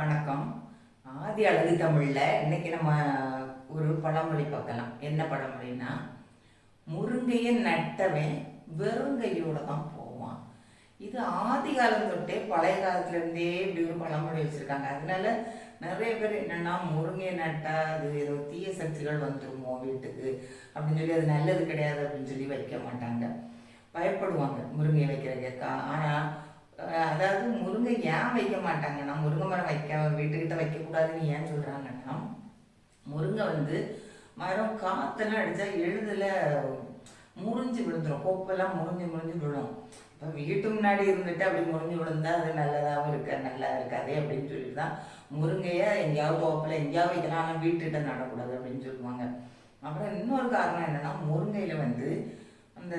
வணக்கம். ஆதி அழகு தமிழில் இன்றைக்கி நம்ம ஒரு பழமொழி பார்க்கலாம். என்ன பழமொழின்னா முருங்கையை நட்டவன் வெறுங்கையோடு தான் போவான். இது ஆதி காலம் தொட்டே பழைய காலத்துலேருந்தே இப்படி ஒரு பழமொழி வச்சுருக்காங்க. அதனால நிறைய பேர் என்னென்னா முருங்கை நட்டால் அது ஏதோ தீய சக்திகள் வந்துருமோ வீட்டுக்கு அப்படின்னு சொல்லி அது நல்லது கிடையாது அப்படின்னு சொல்லி வைக்க மாட்டாங்க. பயப்படுவாங்க முருங்கை வைக்கிறதுக்கு. ஆனால் அதாவது முருங்கை ஏன் வைக்க மாட்டாங்கன்னா முருங்கை மரம் வைக்க வீட்டுக்கிட்ட வைக்கக்கூடாதுன்னு ஏன் சொல்கிறாங்கன்னா முருங்கை வந்து மரம் காற்றெல்லாம் அடித்தா எழுதில் முறிஞ்சு விழுந்துடும் கோப்பெல்லாம் முறிஞ்சு முறிஞ்சு விழும். இப்போ வீட்டு முன்னாடி இருந்துட்டு அப்படி முறிஞ்சு விழுந்தா அது நல்லதாகவும் இருக்க நல்லா இருக்காது அப்படின்னு சொல்லிட்டு தான் முருங்கையை எங்கேயாவது தோப்பில் எங்கேயாவது வைக்கலாம் ஆனால் வீட்டுக்கிட்ட நடக்கூடாது அப்படின்னு சொல்லுவாங்க. அப்புறம் இன்னொரு காரணம் என்னென்னா முருங்கையில் வந்து அந்த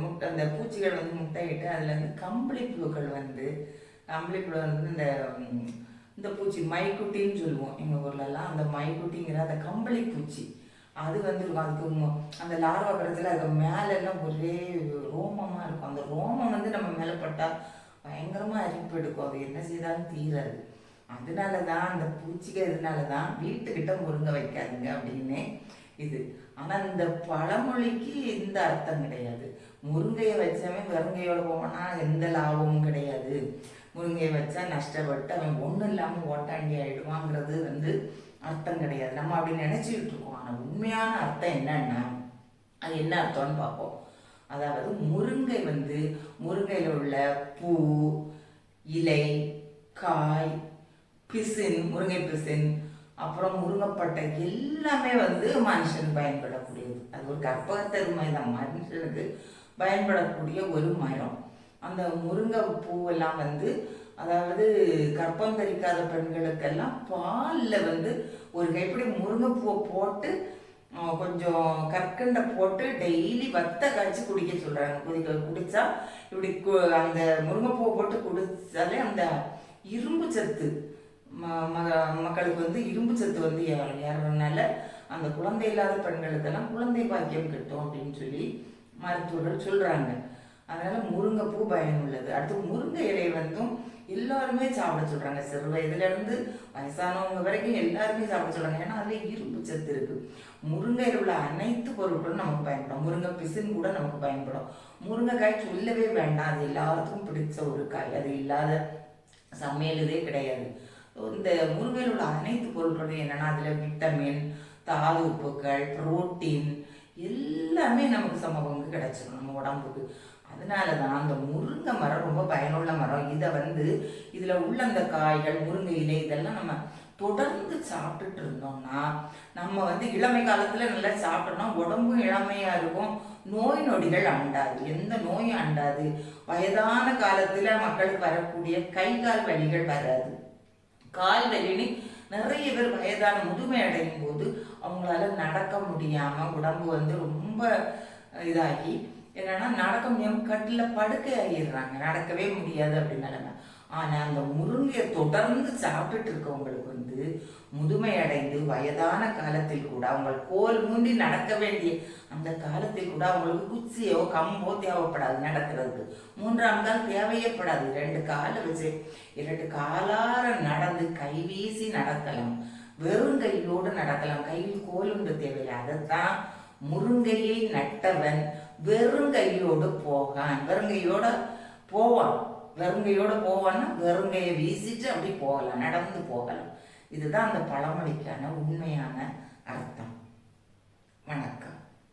முட்டை அந்த பூச்சிகள் வந்து முட்டையிட்டு அதில் வந்து கம்பளி புழுக்கள் வந்து கம்பளி புழு வந்து இந்த இந்த பூச்சி மைக்குட்டின்னு சொல்லுவோம் எங்கள் ஊர்லலாம். அந்த மைக்குட்டிங்கிற அந்த கம்பளி பூச்சி. அது வந்து இருக்கும். அதுக்கு அந்த லார்வா படத்தில் அது மேலெல்லாம் ஒரே ரோமமாக இருக்கும். அந்த ரோமம் வந்து நம்ம மேலே பட்டால் பயங்கரமாக அரிப்பு எடுக்கும். அது என்ன செய்தாலும் தீராது. அதனால தான் அந்த பூச்சிக்கு இதனால தான் வீட்டுக்கிட்ட முருங்கை வைக்காதுங்க அப்படின்னு இது. ஆனால் இந்த பழமொழிக்கு இந்த அர்த்தம் கிடையாது. முருங்கையை வச்சவன் வெறுங்கையோட போனால் எந்த லாபமும் கிடையாது. முருங்கையை வச்சா நஷ்டப்பட்டு அவன் ஒன்றும் இல்லாமல் ஓட்டாண்டி ஆயிடுவாங்கிறது வந்து அர்த்தம் கிடையாது. நம்ம அப்படி நினச்சிக்கிட்டு இருக்கோம். ஆனால் உண்மையான அர்த்தம் என்னன்னா அது என்ன அர்த்தம்னு பார்ப்போம். அதாவது முருங்கை வந்து முருங்கையில் உள்ள பூ இலை காய் பிசின் முருங்கை பிசின் அப்புறம் முருங்கைப்பட்டை எல்லாமே வந்து மனுஷனுக்கு பயன்படக்கூடியது. அது ஒரு கற்பகத்தருமை தான். மனுஷனுக்கு பயன்படக்கூடிய ஒரு மரம். அந்த முருங்கை பூவெல்லாம் வந்து அதாவது கற்பம் தரிக்காத பெண்களுக்கெல்லாம் பாலில் வந்து ஒரு கைப்பிடி முருங்கைப்பூவை போட்டு கொஞ்சம் கற்கண்டை போட்டு டெய்லி வத்த காய்ச்சி குடிக்க சொல்கிறாங்க குடிக்க குடித்தா இப்படி கு- அந்த முருங்கைப்பூவை போட்டு குடித்தாலே அந்த இரும்பு சத்து மக்களுக்கு வந்து இரும்பு சத்து வந்து ஏறதுனால அந்த குழந்தை இல்லாத பெண்களுக்கெல்லாம் குழந்தை பாக்கியம் கிட்டும் அப்படின்னு சொல்லி மருத்துவர்கள் சொல்கிறாங்க அதனால் முருங்கைப்பூ பயனுள்ளது. அடுத்து முருங்கை இலையை வந்தும் எல்லாருமே சாப்பிட சொல்கிறாங்க சிறு வயதுலேருந்து வயசானவங்க வரைக்கும் எல்லாருமே சாப்பிட சொல்கிறாங்க ஏன்னா அதில் இரும்பு சத்து இருக்குது முருங்கையில் உள்ள அனைத்து பொருட்களும் நமக்கு பயன்படும். முருங்கை பிசின் கூட நமக்கு பயன்படும். முருங்கைக்காய் சொல்லவே வேண்டாம். அது எல்லாருக்கும் பிடிச்ச ஒரு காய். அது இல்லாத சமையல் இதே கிடையாது. இந்த முருங்கையில் உள்ள அனைத்து பொருட்களும் என்னென்னா அதில் விட்டமின் தாது உப்புக்கள் புரோட்டீன் எல்லாமே நமக்கு சம பங்கு நம்ம உடம்புக்கு. அதனால தான் அந்த முருங்கை மரம் ரொம்ப பயனுள்ள மரம். இதை வந்து இதில் உள்ள அந்த காய்கள் முருங்கை இலை இதெல்லாம் நம்ம தொடர்ந்து சாப்பிட்டுட்டு இருந்தோம்னா நம்ம வந்து இளமை காலத்தில் நல்லா சாப்பிட்டோம்னா உடம்பும் இளமையாக இருக்கும். நோய் நொடிகள் அண்டாது. எந்த நோயும் அண்டாது. வயதான காலத்தில் மக்களுக்கு வரக்கூடிய கை கால் வலிகள் வராது. கால் வலின்னு நிறைய பேர் வயதான முதுமை அடையும் போது அவங்களால நடக்க முடியாம உடம்பு வந்து ரொம்ப இதாகி என்னன்னா நடக்க முடியாமல் கட்டில படுக்கை ஆகிடுறாங்க நடக்கவே முடியாது அப்படின்னு நிலைமை. ஆனால் அந்த முருங்கையை தொடர்ந்து சாப்பிட்டுட்டு இருக்கவங்களுக்கு வந்து முதுமை அடைந்து வயதான காலத்தில் கூட அவங்க கோல் மூண்டி நடக்க வேண்டிய அந்த காலத்தில் கூட அவங்களுக்கு குச்சியோ கம்போ தேவைப்படாது நடக்கிறதுக்கு. மூன்றாம் கால் தேவையப்படாது. ரெண்டு காலை வச்சு இரண்டு காலார நடந்து கைவீசி நடக்கலாம். வெறும் கையோடு நடக்கலாம். கையில் கோலுண்டு தேவையில்லை. அதைத்தான் முருங்கையை நட்டவன் வெறும் கையோடு போகான். வெறுங்கையோட போவான். வெறுங்கையோட போவோன்னா வெறுங்கையை வீசிட்டு அப்படி போகலாம் நடந்து போகலாம். இதுதான் அந்த பழமொழிக்கான உண்மையான அர்த்தம். வணக்கம்.